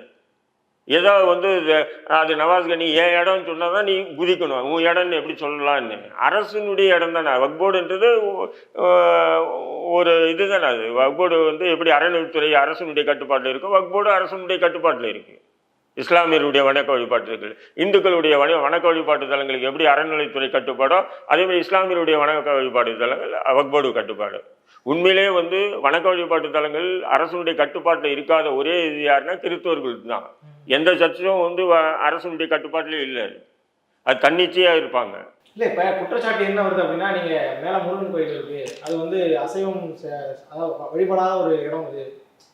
ஏதோ வந்து அது நவாஸ்கனி என் இடம்னு சொன்னால் தான் நீ குதிக்கணும். உன் இடம்னு எப்படி சொல்லலாம்னு. அரசினுடைய இடம் தானே வக்போர்டுன்றது ஒரு இது தானே அது. வக்போர்டு வந்து எப்படி அறநிலைத்துறை அரசனுடைய கட்டுப்பாட்டில் இருக்கோ வக்போர்டு அரசனுடைய கட்டுப்பாட்டில் இருக்குது இஸ்லாமியருடைய வணக்க வழிபாட்டுகள் இந்துக்களுடைய வண வணக்க வழிபாட்டு தலங்களுக்கு எப்படி அறநிலைத்துறை கட்டுப்பாடோ அதே மாதிரி இஸ்லாமியருடைய வணக்க வழிபாட்டு தலங்கள் வக்போர்டு கட்டுப்பாடு. உண்மையிலேயே வந்து வணக்க வழிபாட்டு தலங்கள் அரசனுடைய கட்டுப்பாட்டில் இருக்காத ஒரே இது யாருன்னா கிறிஸ்தவர்கள் தான் எந்த சர்ச்சும் வந்து அரசனுடைய கட்டுப்பாட்டிலே இல்லை. அது தன்னிச்சையாக இருப்பாங்க. இல்ல இப்ப குற்றச்சாட்டு என்ன வருது அப்படின்னா நீங்க மேல முருகன் கோயில் இருக்கு. அது வந்து அசைவம் அதாவது வழிபடாத ஒரு இடம் இது.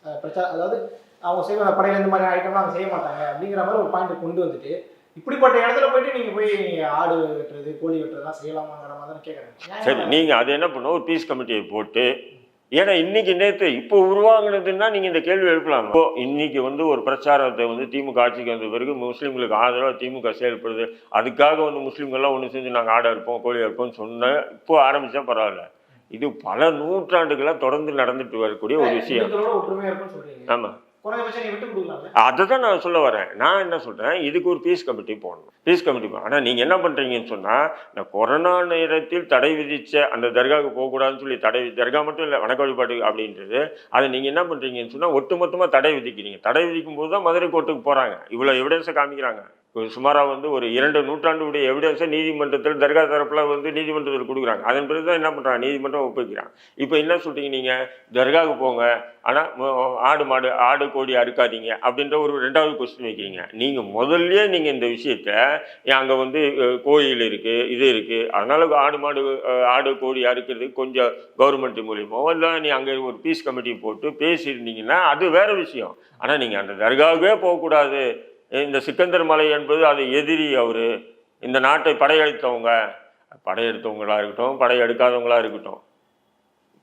அஹ் பிரச்சா அதாவது அவங்க செய்வ படையில இந்த மாதிரி ஐட்டம்லாம் அவங்க செய்ய மாட்டாங்க அப்படிங்கிற மாதிரி ஒரு பாயிண்ட் கொண்டு வந்துட்டு இப்படிப்பட்ட இடத்துல போயிட்டு நீங்க போய் நீங்க ஆடு வெட்டுறது கோழி வெட்டுறதுலாம் செய்யலாமாங்கிற மாதிரி தான் கேட்குறேன் சரி நீங்கள் அது என்ன பண்ணும்? ஒரு பீஸ் கமிட்டியை போட்டு ஏன்னா இன்னைக்கு நேற்று இப்போ உருவாங்கினதுன்னா நீங்கள் இந்த கேள்வி எழுப்பலாம். இப்போ இன்னைக்கு வந்து ஒரு பிரச்சாரத்தை வந்து திமுக ஆட்சிக்கு வந்த பிறகு முஸ்லீம்களுக்கு ஆதரவாக திமுக செயல்படுது. அதுக்காக வந்து முஸ்லீம்கள்லாம் ஒன்று செஞ்சு நாங்கள் ஆடை இருப்போம் கோழி இருப்போம்னு சொன்னால் இப்போ ஆரம்பித்தா பரவாயில்ல. இது பல நூற்றாண்டுகளாக தொடர்ந்து நடந்துட்டு வரக்கூடிய ஒரு விஷயம். ஆமாம் அதை தான் நான் சொல்ல வரேன். நான் என்ன சொல்கிறேன் இதுக்கு ஒரு பீஸ் கமிட்டி போடணும். பீஸ் கமிட்டி போடணும். ஆனால் நீங்கள் என்ன பண்ணுறீங்கன்னு சொன்னால் இந்த கொரோனா நேரத்தில் தடை விதித்த அந்த தர்காவுக்கு போகக்கூடாதுன்னு சொல்லி தடை தர்கா மட்டும் இல்லை வணக்க வழிபாடு அப்படின்றது அதை நீங்கள் என்ன பண்ணுறீங்கன்னு சொன்னால் ஒட்டுமொத்தமாக தடை விதிக்கிறீங்க. தடை விதிக்கும் போது தான் மதுரை கோர்ட்டுக்கு போகிறாங்க இவ்வளோ எவிடன்ஸை காமிக்கிறாங்க. சுமாராக வந்து ஒரு இரண்டு நூற்றாண்டுடைய எவிடன்ஸை நீதிமன்றத்தில் தர்கா தரப்பில் வந்து நீதிமன்றத்தில் கொடுக்குறாங்க. அதன் பிறகு தான் என்ன பண்ணுறாங்க நீதிமன்றம் ஒப்புக்கிறான் இப்போ என்ன சொல்றீங்க நீங்கள் தர்காவுக்கு போங்க. ஆனால் ஆடு மாடு ஆடு கோழி அறுக்காதீங்க அப்படின்ற ஒரு ரெண்டாவது கொஸ்டின் வைக்கிறீங்க. நீங்கள் முதல்லையே நீங்கள் இந்த விஷயத்த அங்கே வந்து கோயில் இருக்குது இது இருக்குது அதனால் ஆடு மாடு ஆடு கோழி அறுக்கிறதுக்கு கொஞ்சம் கவர்மெண்ட் மூலியமோ இல்லை நீ அங்கே ஒரு பீஸ் கமிட்டி போட்டு பேசியிருந்தீங்கன்னா அது வேறு விஷயம். ஆனால் நீங்கள் அந்த தர்காவுக்கே போகக்கூடாது. இந்த சிக்கந்தர் மலை என்பது அது எதிரி அவர். இந்த நாட்டை படையெடுத்தவங்க. படையெடுத்தவங்களாக இருக்கட்டும் படையெடுக்காதவங்களாக இருக்கட்டும்.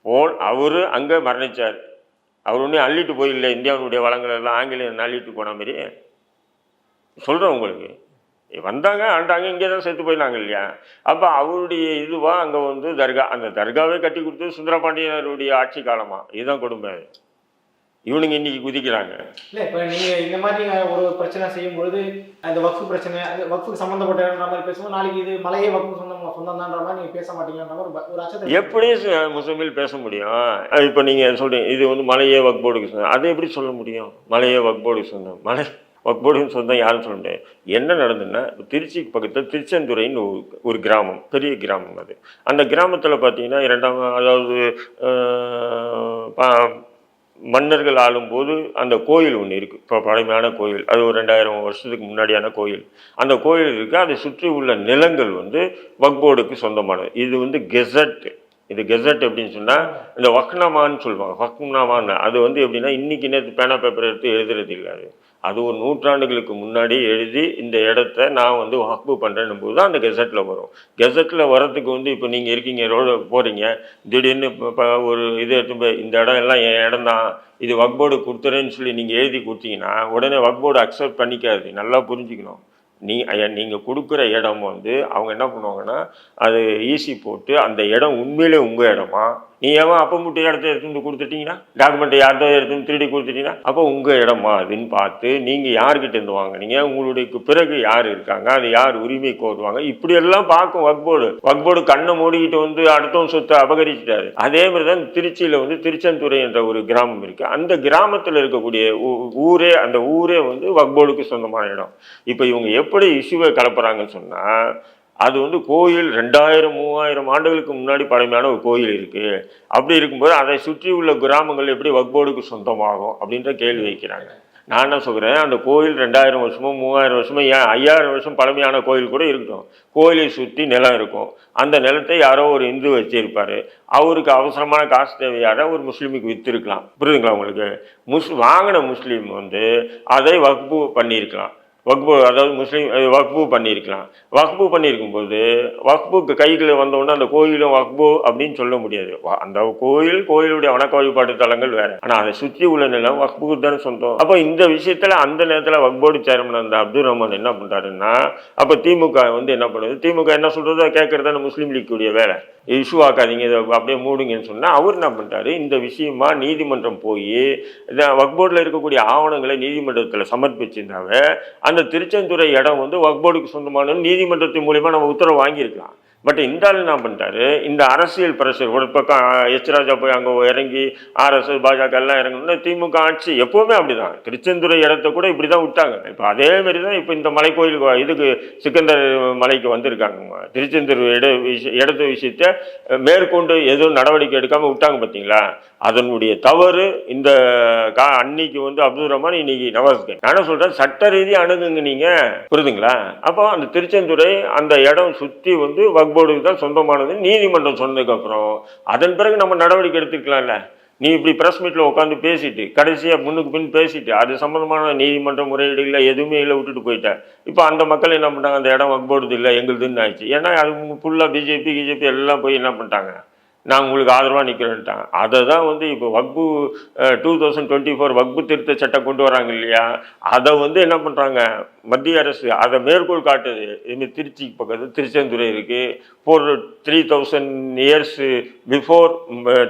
போல் அவர் அங்கே மரணிச்சார். அவர் ஒன்றும் அள்ளிட்டு போயில்லை இந்தியாவுடைய வளங்கள் எல்லாம் ஆங்கிலேயர் அள்ளிட்டு போன மாதிரி. சொல்கிறேன் உங்களுக்கு. வந்தாங்க ஆண்டாங்க இங்கே தான் செத்து போயினாங்க இல்லையா? அப்போ அவருடைய இதுவாக அங்கே வந்து தர்கா அந்த தர்காவே கட்டி கொடுத்து சுந்தரபாண்டியனருடைய ஆட்சி காலமாக இதுதான் கொடுமை இவனுங்க இன்னைக்கு குதிக்கிறாங்க. இல்ல இப்ப நீங்க இந்த மாதிரி ஒரு பிரச்சனை செய்யும் பொழுது அந்த வக்ஃபு பிரச்சனை அந்த வக்ஃபுக்கு சம்பந்தப்பட்ட மாதிரி பேசும்போது நாளைக்கு இது மலையே வக்ஃபு சொந்தம் சொந்தம் மாதிரி நீங்க பேச மாட்டீங்கன்ற மாதிரி ஒரு அச்சத்தை எப்படி முஸ்லிமில் பேச முடியும்? இப்போ நீங்கள் சொல்றீங்க இது வந்து மலையே வக்போர்டுக்கு சொந்தம். அதை எப்படி சொல்ல முடியும்? மலையே வக்போர்டுக்கு சொந்தம். மலை வக்போர்டுக்கு சொந்தம் யாரும் சொல்ல முடியாது. என்ன நடந்ததுன்னா திருச்சிக்கு பக்கத்தில் திருச்செந்துறைன்னு ஒரு- கிராமம் பெரிய கிராமம் அது. அந்த கிராமத்தில் பார்த்தீங்கன்னா இரண்டாம் அதாவது மன்னர்கள் ஆளும்போது அந்த கோயில் ஒன்று இருக்குது இப்போ பழமையான கோயில். அது ஒரு ரெண்டாயிரம் வருஷத்துக்கு முன்னாடியான கோயில். அந்த கோயில் இருக்குது அதை சுற்றி உள்ள நிலங்கள் வந்து வக்போர்டுக்கு சொந்தமானது. இது வந்து கெசட் இது கெசட் எப்படின்னு சொன்னால் இந்த வக்னமான்னு சொல்லுவாங்க. வக்னமான்னு. அது வந்து எப்படின்னா இன்றைக்கி நேற்று பேனா பேப்பர் எடுத்து எழுதுறது இல்லை அது. அது ஒரு நூற்றாண்டுகளுக்கு முன்னாடி எழுதி இந்த இடத்த நான் வந்து வாக்கு பண்ணுறேன்னும் போது தான் அந்த கெசட்டில் வரும். கெசட்டில் வரத்துக்கு வந்து இப்போ நீங்கள் இருக்கீங்க ரோடு போகிறீங்க திடீர்னு இப்போ ஒரு இது எடுத்து போய் இந்த இடம் எல்லாம் என் இடம் தான் இது வக்போர்டு கொடுத்துறேன்னு சொல்லி நீங்கள் எழுதி கொடுத்தீங்கன்னா உடனே வக்போர்டு அக்செப்ட் பண்ணிக்காது. நல்லா புரிஞ்சுக்கணும். நீ நீங்கள் கொடுக்குற இடம் வந்து அவங்க என்ன பண்ணுவாங்கன்னா அது ஈசி போட்டு அந்த இடம் உண்மையிலே உங்கள் இடமா நீ ஏன் அப்போ மட்டும் இடத்த எடுத்து வந்து கொடுத்துட்டீங்கன்னா டாக்குமெண்ட்டை யார்தோ எடுத்து திருடி கொடுத்துட்டீங்கன்னா அப்போ உங்கள் இடமா அதுன்னு பார்த்து நீங்கள் யார்கிட்ட இருந்து வாங்குனீங்க? உங்களுடைய பிறகு யார் இருக்காங்க? அது யார் உரிமை கோருவாங்க? இப்படியெல்லாம் பார்க்கும் வக்போர்டு. வக்போர்டு கண்ணை மூடிக்கிட்டு வந்து அடுத்தவன் சொத்தை அபகரிச்சிட்டாரு. அதே மாதிரி தான் திருச்சியில் வந்து திருச்செந்துறை என்ற ஒரு கிராமம் இருக்குது அந்த கிராமத்தில் இருக்கக்கூடிய ஊ- ஊரே அந்த ஊரே வந்து வக்போர்டுக்கு சொந்தமான இடம். இப்போ இவங்க எப்படி இஷ்யூவை கலப்புறாங்கன்னு சொன்னால் அது வந்து கோயில் ரெண்டாயிரம் மூவாயிரம் ஆண்டுகளுக்கு முன்னாடி பழமையான ஒரு கோயில் இருக்குது அப்படி இருக்கும்போது அதை சுற்றி உள்ள கிராமங்கள் எப்படி வக்போர்டுக்கு சொந்தமாகும் அப்படின்ற கேள்வி வைக்கிறாங்க. நான் என்ன சொல்கிறேன் அந்த கோயில் ரெண்டாயிரம் வருஷமோ மூவாயிரம் வருஷமோ ஏன் ஐயாயிரம் வருஷம் பழமையான கோயில் கூட இருக்கட்டும். கோயிலை சுற்றி நிலம் இருக்கும். அந்த நிலத்தை யாரோ ஒரு இந்து வச்சிருப்பார். அவருக்கு அவசரமான காசு தேவையாக ஒரு முஸ்லீமுக்கு விற்றுருக்கலாம் புரியுதுங்களா உங்களுக்கு? முஸ் வாங்கின முஸ்லீம் வந்து அதை வக்பு பண்ணியிருக்கலாம். வக்பு அதாவது முஸ்லீம் வக்பு பண்ணியிருக்கலாம். வக்பு பண்ணியிருக்கும்போது வக்புக்கு கைகளில் வந்தோடனே அந்த கோயிலும் வக்பு அப்படின்னு சொல்ல முடியாது. அந்த கோயில் கோயிலுடைய வணக்க வழிபாட்டு தலங்கள் வேற. ஆனால் அதை சுற்றி உள்ள நிலம் வக்புக்கு தானே சொந்தம். அப்போ இந்த விஷயத்தில் அந்த நேரத்தில் வக்போர்டு சேர்மன் அந்த அப்துல் ரஹ்மான் என்ன பண்ணுறாருன்னா அப்போ திமுக வந்து என்ன பண்ணுது? திமுக என்ன சொல்கிறதோ கேட்கறது முஸ்லீம் லீக்குடைய வேலை. இஷ்யூ ஆக்காதீங்க இதை அப்படியே மூடுங்கன்னு சொன்னால் அவர் என்ன பண்ணுறாரு இந்த விஷயமா நீதிமன்றம் போய் இந்த வக்போர்டில் இருக்கக்கூடிய ஆவணங்களை நீதிமன்றத்தில் சமர்ப்பிச்சிருந்தாவே அந்த திருச்செந்துறை இடம் வந்து வக்போர்டுக்கு சொந்தமான நீதிமன்றத்தின் மூலிமா நம்ம உத்தரவு வாங்கியிருக்கலாம். பட் இந்த ஆள் என்ன பண்ணிட்டாரு? இந்த அரசியல் பிரஷர் ஒரு பக்கம் எச் ராஜா போய் அங்கே இறங்கி ஆர்எஸ்எஸ் பாஜக எல்லாம் இறங்கணும்னா திமுக ஆட்சி எப்பவுமே அப்படிதான். திருச்செந்துறை இடத்த கூட இப்படி தான் விட்டாங்க. இப்போ அதேமாரி தான் இப்போ இந்த மலை கோயிலுக்கு இதுக்கு சிக்கந்தர் மலைக்கு வந்திருக்காங்க. திருச்செந்தூர் இட விஷய இடத்த விஷயத்த மேற்கொண்டு எதுவும் நடவடிக்கை எடுக்காமல் விட்டாங்க பார்த்தீங்களா அதனுடைய தவறு இந்த கா அன்னைக்கு வந்து அப்துல் ரஹ்மான் இன்னைக்கு நவாஸ்கன் நான் என்ன சொல்றேன்? சட்ட ரீதி அணுகுங்க நீங்க. புரியுதுங்களா அப்போ அந்த திருச்செந்துறை அந்த இடம் சுத்தி வந்து வக்போர்டுக்கு தான் சொந்தமானது நீதிமன்றம் சொன்னதுக்கப்புறம் அதன் பிறகு நம்ம நடவடிக்கை எடுத்துக்கலாம்ல நீ இப்படி ப்ரெஸ் மீட்டில் உட்காந்து பேசிட்டு கடைசியாக முன்னுக்கு பின் பேசிட்டு அது சம்மந்தமான நீதிமன்ற முறையீடுகளை எதுவுமே இல்லை விட்டுட்டு போயிட்டேன் இப்போ அந்த மக்கள் என்ன பண்ணிட்டாங்க? அந்த இடம் வக்போர்டு இல்லை எங்களுதுன்னு ஆயிடுச்சு. ஏன்னா அது ஃபுல்லாக பிஜேபி கிஜேபி எல்லாம் போய் என்ன பண்ணிட்டாங்க? நான் உங்களுக்கு ஆதரவாக நிற்கிறேன்ட்டாங்க அதை தான் வந்து இப்போ வக்பு டூ தௌசண்ட் டுவெண்ட்டி ஃபோர் வக்பு திருத்த சட்டம் கொண்டு வராங்க இல்லையா? அதை வந்து என்ன பண்ணுறாங்க மத்திய அரசு அதை மேற்கோள் காட்டுது. இதுமாரி திருச்சி பக்கத்தில் திருச்செந்துறை இருக்குது four three thousand years before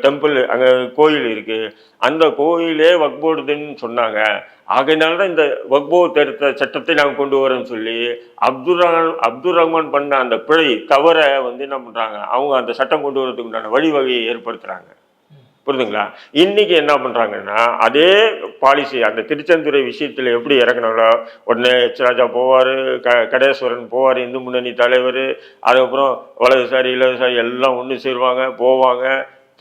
temple அங்கே கோயில் இருக்குது அந்த கோயிலே வக்போடுதுன்னு சொன்னாங்க. ஆகையினால தான் இந்த வக்போ திருத்த சட்டத்தை நாங்கள் கொண்டு வரோம்னு சொல்லி அப்துல் ரஹ்மான் அப்துல் ரஹ்மான் பண்ண அந்த பிழை தவறை வந்து என்ன பண்ணுறாங்க அவங்க அந்த சட்டம் கொண்டு வரதுக்கு உண்டான வழிவகையை ஏற்படுத்துகிறாங்க புரிதுங்களா இன்னைக்கு என்ன பண்ணுறாங்கன்னா அதே பாலிசி அந்த திருச்செந்துறை விஷயத்தில் எப்படி இறக்குனாங்களோ உடனே எச் ராஜா போவார் க கடேஸ்வரன் போவார் இந்து முன்னணி தலைவர் அதுக்கப்புறம் வலதுசாரி இடதுசாரி எல்லாம் ஒன்று சேருவாங்க போவாங்க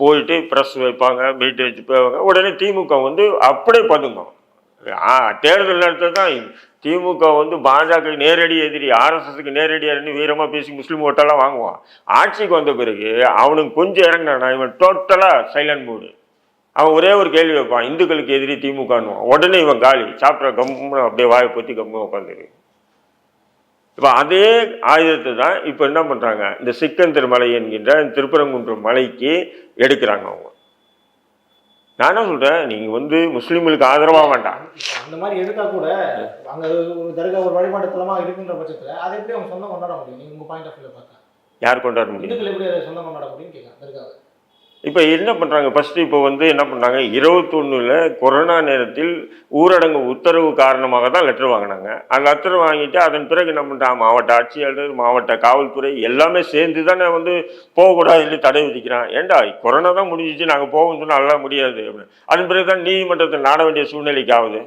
போயிட்டு ப்ரெஸ் வைப்பாங்க மீட்டு வச்சு போவாங்க. உடனே திமுக வந்து அப்படியே பதுங்கும். தேர்தல் நேரத்தில் தான் திமுக வந்து பாஜக நேரடி எதிரி ஆர்எஸ்எஸ்க்கு நேரடி எதிரி வீரமாக பேசி முஸ்லீம் ஓட்டெல்லாம் வாங்குவான். ஆட்சிக்கு வந்த பிறகு அவனுக்கு கொஞ்சம் இறங்கினானா இவன் டோட்டலாக சைலண்ட் மூடு அவன் ஒரே ஒரு கேள்வி வைப்பான் இந்துக்களுக்கு எதிரி திமுகன்னுவான். உடனே இவன் காலி சாப்பிட்ற கம்முன்னு அப்படியே வாயை பற்றி கம்முன்னு உட்காந்துரு இப்போ அதே ஆயுதத்தை தான் இப்போ என்ன பண்ணுறாங்க இந்த சிக்கந்தர் மலை என்கின்ற திருப்பரங்குன்றம் மலைக்கு எடுக்கிறாங்க அவங்க. நான் என்ன சொல்கிறேன் நீங்கள் வந்து முஸ்லீம்களுக்கு ஆதரவாக வேண்டாம். அந்த மாதிரி எடுத்தா கூட அங்க ஒரு தர்கா ஒரு வழிபாட்டு தலமா இருக்குன்ற பட்சத்துல அதை எப்படி அவங்க சொந்தம் கொண்டாட முடியும்? நீங்க உங்க பாயிண்ட் ஆஃப் வியூல பார்த்தா. யார் கொண்டாட முடியும்? எப்படி அதை சொந்தம் கொண்டாட முடியும் கேட்கலாம் தர்காவை. இப்போ என்ன பண்ணுறாங்க ஃபஸ்ட்டு இப்போ வந்து என்ன பண்ணுறாங்க இருபத்தொன்னுல கொரோனா நேரத்தில் ஊரடங்கு உத்தரவு காரணமாக தான் லெட்டர் வாங்கினாங்க. அந்த லெட்டர் வாங்கிட்டு அதன் பிறகு என்ன பண்ணுறாங்க மாவட்ட ஆட்சியாளர் மாவட்ட காவல்துறை எல்லாமே சேர்ந்து தானே வந்து போகக்கூடாதுன்னு தடை விதிக்கிறான் ஏண்டா கொரோனா தான் முடிஞ்சிச்சு நாங்கள் போகணும்னு சொன்னால் அதெல்லாம் முடியாது அப்படின்னு. அதன் பிறகு தான் நீதிமன்றத்தில் நாட வேண்டிய சூழ்நிலைக்கு ஆகுது.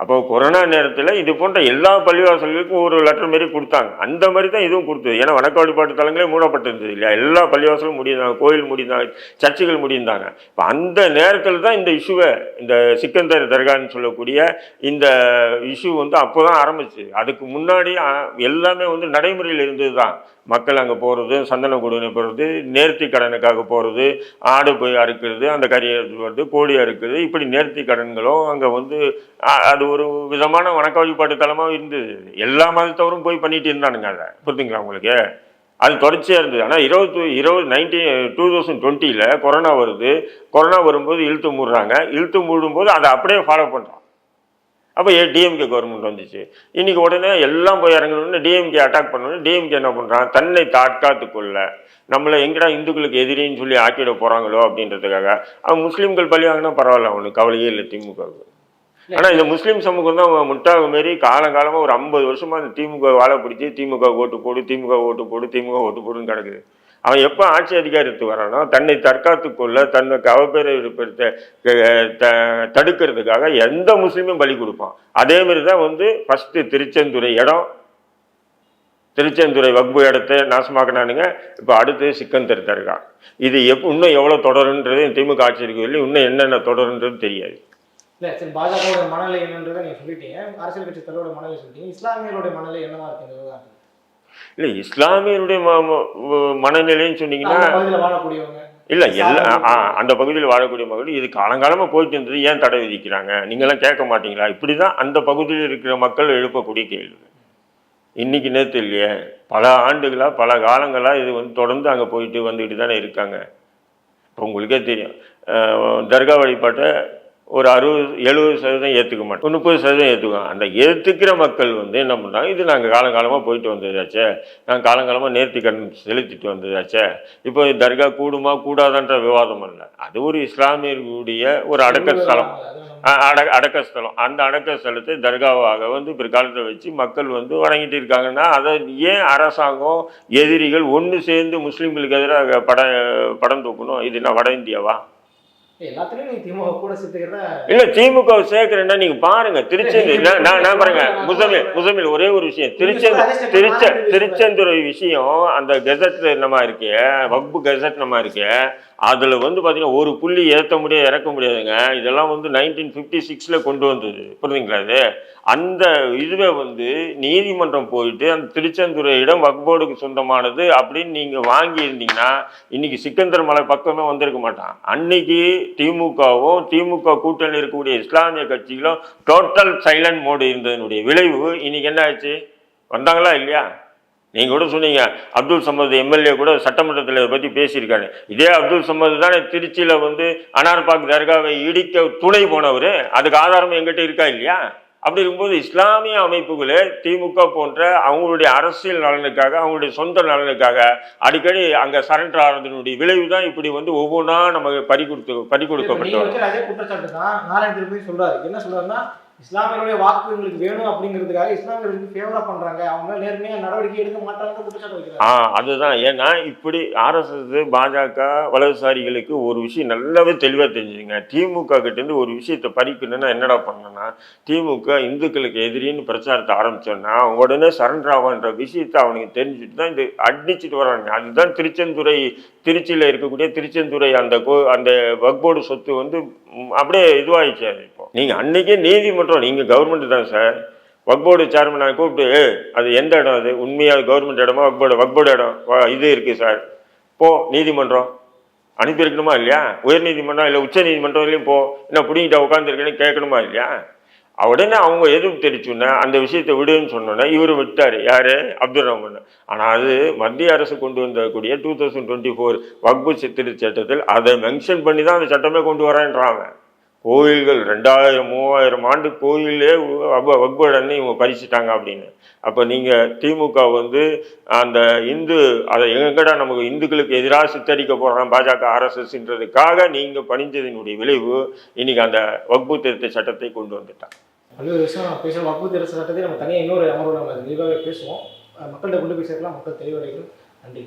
அப்போ கொரோனா நேரத்தில் இது போன்ற எல்லா பள்ளிவாசல்களுக்கும் ஒரு லெட்டர் மாரி கொடுத்தாங்க. அந்த மாதிரி தான் இதுவும் கொடுத்தது. ஏன்னா வணக்க வழிபாட்டு தலங்களே மூடப்பட்டிருந்தது இல்லையா? எல்லா பள்ளிவாசலும் முடிந்தாங்க கோயில் முடிந்தாங்க சர்ச்சுகள் முடிந்தாங்க இப்போ அந்த நேரத்தில் தான் இந்த இஷ்யூவை இந்த சிக்கந்தர் தர்கான்னு சொல்லக்கூடிய இந்த இஷ்யூ வந்து அப்போ தான் ஆரம்பிச்சு அதுக்கு முன்னாடி எல்லாமே வந்து நடைமுறையில் இருந்தது தான் மக்கள் அங்கே போகிறது சந்தன கொடுனை போகிறது நேர்த்தி கடனுக்காக போகிறது ஆடு போய் அறுக்கிறது அந்த கறி எடுத்துட்டு கோழி அறுக்கிறது இப்படி நேர்த்தி கடன்களும் அங்கே வந்து அது அது ஒரு விதமான வணக்க வழிபாட்டு தலமாக இருந்தது. எல்லா மதத்தவரும் போய் பண்ணிட்டு இருந்தானுங்க அதை. புரியுதுங்களா உங்களுக்கு? அது தொடர்ச்சியாக இருந்தது. ஆனால் இருபது இருபது நைன்டீன் டூ தௌசண்ட் டுவெண்ட்டியில் கொரோனா வருது. கொரோனா வரும்போது இழுத்து மூடுறாங்க. இழுத்து மூடும்போது அதை அப்படியே ஃபாலோ பண்ணுறோம் அப்போ ஏ டிஎம்கே கவர்மெண்ட் வந்துச்சு. இன்னைக்கு உடனே எல்லாம் போய் இறங்கணும்னு டிஎம்கே அட்டாக் பண்ணணும். டிஎம்கே என்ன பண்ணுறான் தன்னை தாட்காத்து கொள்ள நம்மளை எங்கடா இந்துக்களுக்கு எதிரின்னு சொல்லி ஆக்கிட போகிறாங்களோ அப்படின்றதுக்காக. அவன் முஸ்லீம்கள் பழி வாங்கினா பரவாயில்ல அவனுக்கு கவலையே இல்லை திமுகவுக்கு. ஆனால் இந்த முஸ்லீம் சமூகம் தான் முட்டாக மாரி காலங்காலமாக ஒரு ஐம்பது வருஷமா இந்த திமுக வாழை பிடிச்சி திமுக ஓட்டு போடு திமுக ஓட்டு போடு திமுக ஓட்டு போடுன்னு கிடக்குது. அவன் எப்போ ஆட்சி அதிகாரத்துக்கு வரானோ தன்னை தற்காத்து கொள்ள தன்னுக்கு அவப்பேரை த- தடுக்கிறதுக்காக எந்த முஸ்லீமும் பலி கொடுப்பான். அதே மாதிரி தான் வந்து ஃபஸ்ட்டு திருச்செந்துறை இடம் திருச்செந்துறை வக்பு இடத்தை நாசமாக்கினானுங்க இப்போ அடுத்து சிக்கந்தர் தர்கா இது எப் இன்னும் எவ்வளோ தொடருன்றது திமுக ஆட்சி இருக்கிறதுல இன்னும் என்னென்ன தொடருன்றது தெரியாது. இல்ல சரி பாஜகவோட மனநிலை என்னன்றதை நீங்க சொல்லிட்டீங்க. அரசியல் கட்சி தலைவரோட மனநிலை சொல்லிட்டீங்க. இஸ்லாமியர்களுடைய மனநிலை என்னவா இருக்கு இந்த விவகாரத்தில்? இல்லை இஸ்லாமியருடைய மனநிலைன்னு சொன்னீங்கன்னா வாழக்கூடியவங்க. இல்லை எல்லா அந்த பகுதியில் வாழக்கூடிய மக்கள் இது காலங்காலமாக போயிட்டு இருந்தது ஏன் தடை விதிக்கிறாங்க? நீங்களாம் கேட்க மாட்டீங்களா? இப்படி தான் அந்த பகுதியில் இருக்கிற மக்கள் எழுப்பக்கூடிய கேள்வி இன்னைக்கு நேற்று இல்லையே பல ஆண்டுகளாக பல காலங்களாக இது வந்து தொடர்ந்து அங்கே போயிட்டு வந்துட்டு தானே இருக்காங்க. இப்போ உங்களுக்கே தெரியும். தர்கா வழிபாட்டை ஒரு அறுபது எழுபது சதவீதம் ஏற்றுக்க மாட்டோம். முப்பது சதவீதம் ஏற்றுக்குவோம் அந்த ஏற்றுக்கிற மக்கள் வந்து என்ன பண்ணுறாங்க இது நாங்கள் காலங்காலமாக போயிட்டு வந்ததாச்சே. நாங்கள் காலங்காலமாக நேர்த்தி கடன் செலுத்திட்டு வந்ததாச்சே. இப்போ தர்கா கூடுமா கூடாதான்ற விவாதம் இல்லை அது ஒரு இஸ்லாமியர்களுடைய ஒரு அடக்க ஸ்தலம். அட அடக்க ஸ்தலம். அந்த அடக்க ஸ்தலத்தை தர்காவாக வந்து பிற்காலத்தில் வச்சு மக்கள் வந்து வணங்கிட்டு இருக்காங்கன்னா அதை ஏன் அரசாங்கம் எதிரிகள் ஒன்று சேர்ந்து முஸ்லீம்களுக்கு எதிராக பட படம் தூக்கணும்? இது என்ன வட இந்தியாவா? இல்ல திமுக சேர்க்கிறேன்னா நீங்க பாருங்க திருச்செந்தூர். நான் நான் பாருங்க முசமில் முசமில் ஒரே ஒரு விஷயம். திருச்செந்தூர் திருச்ச திருச்செந்துறை விஷயம் அந்த கெசட் நம்ம இருக்கே வக்பு கெசட் நம்ம இருக்கே அதில் வந்து பார்த்தீங்கன்னா ஒரு புள்ளி ஏற்ற முடியாது இறக்க முடியாதுங்க. இதெல்லாம் வந்து நைன்டீன் ஃபிஃப்டி சிக்ஸில் கொண்டு வந்தது. புரியுதுங்களா அது அந்த இதுவே வந்து நீதிமன்றம் போயிட்டு அந்த திருச்செந்துறை இடம் வக்போர்டுக்கு சொந்தமானது அப்படின்னு நீங்கள் வாங்கியிருந்தீங்கன்னா இன்னைக்கு சிக்கந்தர் மலை பக்கமே வந்திருக்க மாட்டான். அன்னைக்கு திமுகவும் திமுக கூட்டணி இருக்கக்கூடிய இஸ்லாமிய கட்சிகளும் டோட்டல் சைலண்ட் மோடு இருந்ததனுடைய விளைவு. இன்னைக்கு என்ன ஆச்சு வந்தாங்களா இல்லையா? நீங்க கூட சொன்னீங்க அப்துல் சமத் எம்எல்ஏ கூட சட்டமன்றத்தில் இதை பற்றி பேசியிருக்காரு. இதே அப்துல் சமத் தானே திருச்சியில் வந்து அனார்பாக் தர்காவை இடிக்க துணை போனவர் அதுக்கு ஆதாரம் எங்கிட்ட இருக்கா இல்லையா? அப்படி இருக்கும்போது இஸ்லாமிய அமைப்புகளே திமுக போன்ற அவங்களுடைய அரசியல் நலனுக்காக அவங்களுடைய சொந்த நலனுக்காக அடிக்கடி அங்கே சரண்டர் ஆனதனுடைய விளைவு தான் இப்படி வந்து ஒவ்வொன்றா நமக்கு பறி கொடுத்து பறி நீங்க இஸ்லாமியர்களுடைய வாக்கு எங்களுக்கு வேணும் அப்படிங்கிறதுக்காக இஸ்லாமியர்களுக்கு ஃபேவரா பண்றாங்க. அவங்க நேர்மையா நடவடிக்கை எடுக்க மாட்டாங்க குற்றச்சாட்டு வைக்கிறாங்க. ஆ அதுதான். ஏன்னா இப்படி ஆர்எஸ்எஸ் பாஜக வலதுசாரிகளுக்கு ஒரு விஷயம் நல்லாவே தெளிவாக தெரிஞ்சுங்க திமுக கிட்டேருந்து ஒரு விஷயத்தை பறிக்கணும்னா என்னடா பண்ணணும்னா திமுக இந்துக்களுக்கு எதிரின்னு பிரச்சாரத்தை ஆரம்பிச்சோன்னா உடனே சரண்டர் ஆவான்ற விஷயத்தை அவனுக்கு தெரிஞ்சுட்டு தான் இது அடிச்சுட்டு வராங்க அதுதான் திருச்செந்துறை திருச்சியில் இருக்கக்கூடிய திருச்செந்துறை அந்த கோ அந்த வக்போர்டு சொத்து வந்து அப்படியே இதுவாகிச்சு இப்போ. நீங்கள் அன்னைக்கே நீதிமன்றம் நீங்கள் கவர்மெண்ட் தான் சார் வக்போர்டு சேர்மனை கூப்பிட்டு அது எந்த இடம் அது? உண்மையாக கவர்மெண்ட் இடமா? வக்போர்டு வக்போர்டு இடம். இது இருக்குது சார் போ நீதிமன்றம். அனுப்பியிருக்கணுமா இல்லையா? உயர் நீதிமன்றம் இல்லை உச்ச நீதிமன்றம்லையும் போ. என்ன பிடிங்கிட்ட உட்காந்துருக்குன்னு கேட்கணுமா இல்லையா? உடனே அவங்க எதிர்ப்பு தெரிவிச்சுன்னா அந்த விஷயத்தை விடுன்னு சொன்னோன்னே இவர் விட்டார். யார்? அப்துல் ரஹ்மான். ஆனால் அது மத்திய அரசு கொண்டு வந்தக்கூடிய டூ தௌசண்ட் டுவெண்ட்டி ஃபோர் வக்பு திருச்சட்டத்தில் சட்டத்தில் அதை மென்ஷன் பண்ணி தான் அந்த சட்டமே கொண்டு வரேன்றாங்க கோயில்கள் ரெண்டாயிரம் மூவாயிரம் ஆண்டு கோயிலே வக்ப இவங்க பறிச்சிட்டாங்க அப்படின்னு. அப்போ நீங்கள் திமுக வந்து அந்த இந்து அதை எங்கடா நமக்கு இந்துக்களுக்கு எதிராக சித்தரிக்க போகிறான் பாஜக ஆர்எஸ்எஸ்ன்றதுக்காக நீங்கள் பணிஞ்சதினுடைய விளைவு இன்னைக்கு அந்த வக்பு திருத்த சட்டத்தை கொண்டு வந்துட்டாங்க பல்வேறு விஷயம். நம்ம பேசுகிறோம் வகுப்பு தெரிச சட்டத்தை நம்ம தனியாக இன்னொரு அமர்வு நம்ம விரிவாகவே பேசுவோம். மக்கள்கிட்ட கொண்டு போய் சேர்க்கலாம். மக்கள் தெளிவடைகள் நன்றி.